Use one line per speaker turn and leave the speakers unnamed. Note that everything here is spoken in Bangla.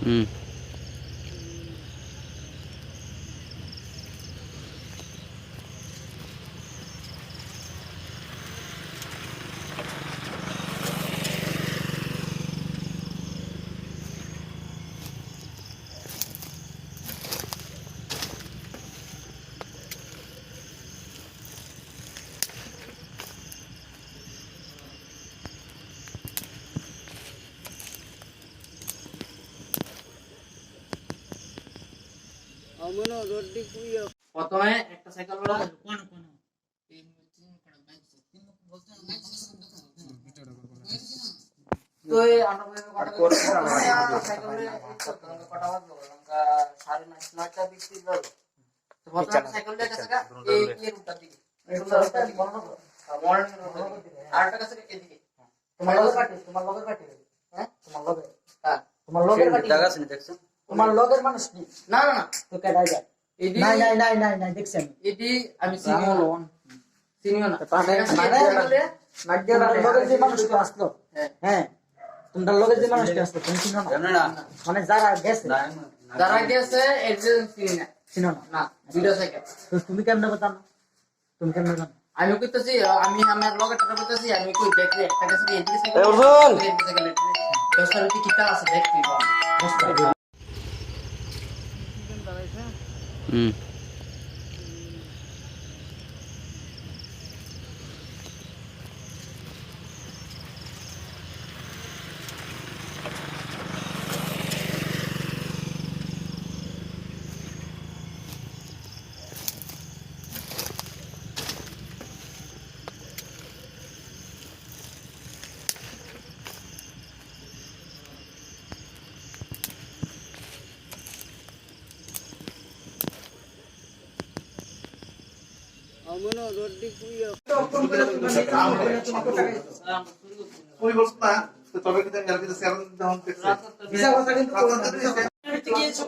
嗯。হুম
প্রথমে একটা সাইকেল বড় তো এই আন্ডারগ্রাউন্ডে কটা সাইকেলে কটা বাজলো লঙ্কা সাড়ে নয় নয়টা বিশ তিরিশ বাজলো তো প্রথমে সাইকেলটা কাছে গা। এই এই রুটটার দিকে এই রুটটার দিকে মর্নিং আরেকটা কাছে এদিকে
তোমার লগের কাটি তোমার লগের কাটি।
হ্যাঁ?
তোমার লগের
হ্যাঁ।
তোমার লগের কাটি।
জায়গা আছে না দেখছেন
তোমার লগের মানুষ কি?
না না না।
তো কেডাই যায়?
এডি
নাই নাই নাই নাই নাই দেখছি আমি
এডি আমি চিনিও না। চিনিও না
মানে তোমার লগের যে মানুষটা আসলো
হ্যাঁ।
হ্যাঁ তোমার লগের যে মানুষটা আসলো তুমি চিনো না?
না।
মানে যারা গেছে
যারা গেছে এর চিনি না।
চিনো না?
দুইটা সাইকেল।
তো তুমি কেমনে জানো? তুমি কেমনে জানো?
আমি কইতেছি আমি আমার লগে টাকা বলতেছি আমি কই দেখি একটা কাছে এদিকে সাইকেল! দশ টাকা কি কিতা আছে দেখছি
嗯。
ঠিক আছে